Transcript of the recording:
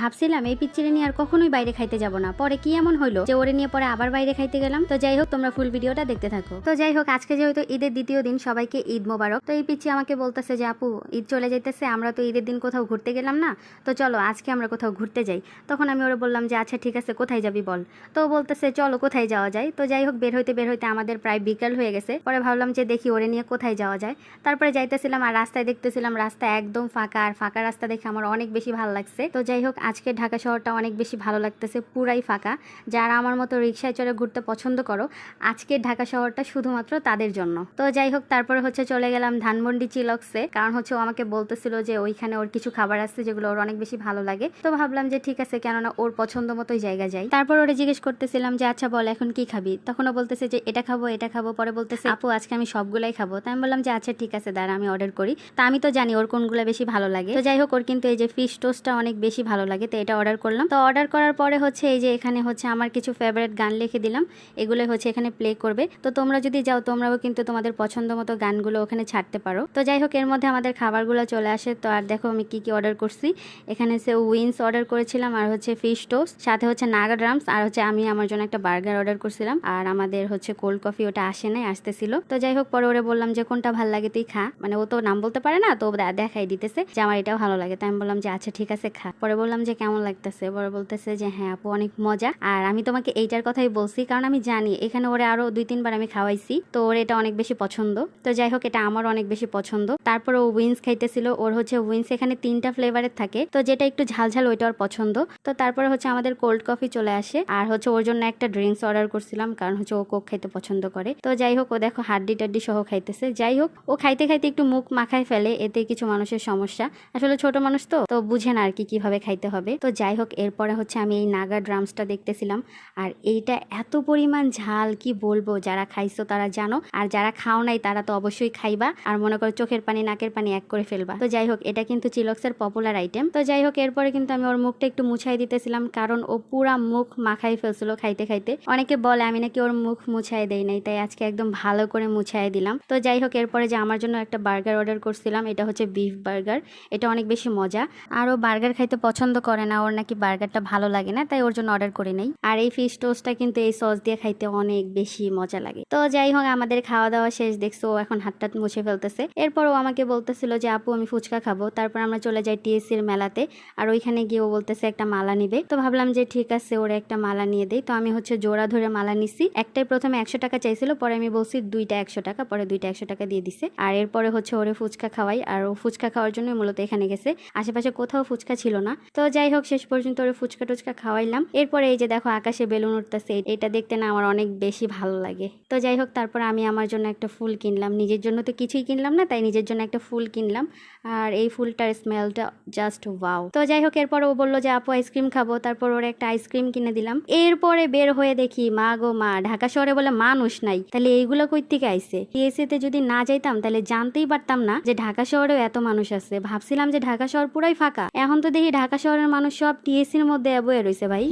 ভাবছিলাম এই পিচ্চিরে নিয়ে আর কখনোই বাইরে খাইতে যাব না। পরে কি এমন হইল যে ওরে নিয়ে পরে আবার বাইরে খাইতে গেলাম? তো যাই হোক, তোমরা ফুল ভিডিওটা দেখতে থাকো। তো যাই হোক, আজকে যেহেতু ঈদের দ্বিতীয় দিন, সবাইকে ঈদ মোবারক। তো এই পিচ্ছি আমাকে বলতেছে যে, আপু, ঈদ চলে যাইতেছে, আমরা তো ঈদের দিন কোথাও ঘুরতে গেলাম না। তো চলো, আজকে আমরা কোথাও ঘুরতে যাই। তখন আমি ওরা বললাম যে আচ্ছা ঠিক আছে, কোথায় যাবি বল? তো বলতেছে, চলো, কোথায় যাওয়া যায়? তো যাই হোক, বের হইতে বের হইতে আমাদের প্রায় বিকাল হয়ে গেছে। পরে ভাবলাম যে, দেখি ওরে নিয়ে কোথায় যাওয়া যায়? তারপরে যাইতেছিলাম আর রাস্তায় দেখতেছিলাম রাস্তা একদম ফাঁকা। আর ফাঁকা রাস্তা দেখে আমার অনেক বেশি ভালো লাগছে। তো যাই হোক আজকে ঢাকা শহরটা অনেক বেশি ভালো লাগতেছে, পুরাই ফাঁকা। যারা আমার মতো রিক্সায় চড়ে ঘুরতে পছন্দ করো, আজকে ঢাকা শহরটা শুধুমাত্র তাদের জন্য। তো যাই হোক, তারপরে হচ্ছে চলে গেলাম ধানমন্ডি চিলক্সে, কারণ হচ্ছে ও আমাকে বলতেছিল যে ওইখানে ওর কিছু খাবার আছে যেগুলো ওর অনেক বেশি ভালো লাগে। তো ভাবলাম যে ঠিক আছে, কেননা ওর পছন্দ মতোই জায়গা যাই। তারপর ওরে জিজ্ঞেস করতেছিলাম যে আচ্ছা বল, এখন কি খাবি? তখন ও বলতেছে যে, এটা খাব এটা খাব। পরে বলতেছে, আপু, আজকে আমি সবগুলাই খাব। তাই আমি বললাম যে আচ্ছা ঠিক আছে, দাঁড়া, আমি অর্ডার করি। তা আমি তো জানি ওর কোনগুলো বেশি ভালো লাগে। তো যাই হোক, ওর কিন্তু এই যে ফিশ টোস্টটা অনেক বেশি ভালো লাগে। তো এটা অর্ডার করলাম। তো অর্ডার করার পরে হচ্ছে এই যে এখানে হচ্ছে আমার কিছু ফেভারিট গান লিখে দিলাম। এগুলো হচ্ছে এখানে প্লে করবে। তো তোমরা যদি যাও, তোমরাও কিন্তু তোমাদের পছন্দ মতো গানগুলো ওখানে ছাড়তে পারো। তো যাই হোক, এর মধ্যে আমাদের খাবারগুলো চলে আসে। তো আর দেখো আমি কি কি অর্ডার করছি। এখানে সে উইন্স অর্ডার করেছিলাম আর হচ্ছে ফিশ টোস্ট সাথে হচ্ছে নাগা ড্রামস আর হচ্ছে আমি আমার জন্য একটা বার্গার অর্ডার করছিলাম। আর আমাদের হচ্ছে কোল্ড কফি ওটা আসে নাই, আসতেছিল। তো যাই হোক, পরে ওরে বললাম যে, কোনটা ভালো লাগে তুই খা। মানে ও তো নাম বলতে পারে না, তো দেখাই দিতেছে যে, আমার এটাও ভালো লাগে। তাই আমি বললাম যে আচ্ছা ঠিক আছে, খা। পরে বললাম যে কেমন লাগতেছে। পরে বলতেছে যে হ্যাঁ আপু, অনেক মজা। আর আমি তোমাকে এইটার কথাই বলছি, কারণ আমি জানি এখানে ওরে আরও দুই, তিনবার আমি খাওয়াইছি, তো ওর এটা অনেক বেশি পছন্দ। তো যাই হোক, এটা আমার অনেক বেশি পছন্দ। তারপর ও উইন্স খাইতেছিল, ওর হচ্ছে উইন্স এখানে তিনটা ফ্লেভারের থাকে, তো যেটা একটু ঝালঝাল ওইটা ওর পছন্দ। তো তারপরে হচ্ছে আমাদের কোল্ড কফি চলে আসে, আর হচ্ছে ওর জন্য একটা ড্রিঙ্কস অর্ডার করছিলাম, কারণ হচ্ছে ও কোক খাইতে পছন্দ করে। তো যাই হোক, ও দেখো হাড্ডি টাড্ডি সহ খাইতেছে। যাই হোক, ও খাইতে খাইতে একটু মুখ মাখায় ফেলে, এতে কিছু মানুষের সমস্যা। আসলে ছোট মানুষ তো তো বুঝে না আর কি কীভাবে খাইতে হবে। তো যাই হোক, এরপরে হচ্ছে আমি এই নাগা ড্রামসটা দেখতেছিলাম। আর এইটা এত পরিমাণ ঝাল, কি বলব? যারা খাইছো তারা জানো। আর যারা খাও নাই তারা তো অবশ্যই খাইবা। আর মনে করো চোখের পানি, নাকের পানি এক করে ফেলবা। তো যাই হোক, এটা কিন্তু চিলক্সের পপুলার আইটেম তো যাই হোক, এরপরে কিন্তু আমি ওর মুখটা একটু মুছাই দিতেছিলাম। কারণ ও পুরা মুখ মাখাই ফেলছিল খাইতে খাইতে। অনেকে বলে, আমি নাকি ওর মুখ মুছাই দেই নাই, তাই আজকে একদম ভালো করে মুছাই দিলাম। তো যাই হোক, এরপরে যে আমার জন্য একটা বার্গার অর্ডার করছিলাম, এটা হচ্ছে বিফ বার্গার এটা অনেক বেশি মজা। আর ও বার্গার খাইতে পছন্দ করে না, ওর নাকি বার্গারটা ভালো লাগে না, তাই ওর জন্য অর্ডার করে নেই। আর এই ফিশ টোস্টটা কিন্তু এই সস দিয়ে খাইতে অনেক বেশি মজা লাগে। তো যাই হোক, আমাদের খাওয়া দাওয়া শেষ, দেখছ ও এখন হাতটা মুছে ফেলতেছে। এরপর ও আমাকে বলতেছিল যে, আপু, আমি ফুচকা খাব। তারপর আমরা চলে যাই টিএসসির মেলাতে, আর ওইখানে গিয়ে ও বলতেছে, একটা মালা নিবে। তো ভাবলাম যে, ঠিক আছে, ওরা একটা মালা নিয়ে দেয় তো আমি হচ্ছে জোড়া ধরে মালা নিছি। একটাই প্রথমে একশো টাকা চাইছিল, পরে আমি বলছি, দুইটা একশো টাকা। পরে দুইটা একশো টাকা দিয়ে দিছে। আর এরপরে হচ্ছে ওরে ফুচকা খাওয়াই, আর ও ফুচকা খাওয়ার জন্য মূলত এখানে গেছে। আশেপাশে কোথাও ফুচকা ছিল না। তো যাই হোক শেষ পর্যন্ত ওরে ফুচকা টুচকা খাওয়াইলাম। এরপরে এই যে দেখো, আকাশে বেলুন উঠতেছে, এটা দেখতে না আমার অনেক বেশি ভালো লাগে। তো যাই হোক তারপর আমি আমার জন্য একটা ফুল কিনলাম। নিজের জন্য তো কিছুই কিনলাম না, তাই নিজের জন্য একটা ফুল কিনলাম। আর এই ফুলটার স্মেলটা জাস্ট ওয়াও তো যাই হোক এরপর ও বলল যে, আপু, আইসক্রিম খাব। তারপর ওর একটা আইসক্রিম কিনে দিলাম। এরপরে বের হয়ে দেখি, মা গো, মা। ঢাকা শহরে বলে মানুষ নাই। তাহলে এইগুলো কই থেকে আইসে টিএসসিতে যদি না যাইতাম, তাহলে জানতেই পারতাম না যে ঢাকা শহরেও এত মানুষ আছে। ভাবছিলাম যে ঢাকা শহর পুরাই ফাঁকা। এখন তো দেখি ঢাকা শহরের মানুষ সব টিএসসির মধ্যে অ্যাবয়ে রয়েছে ভাই।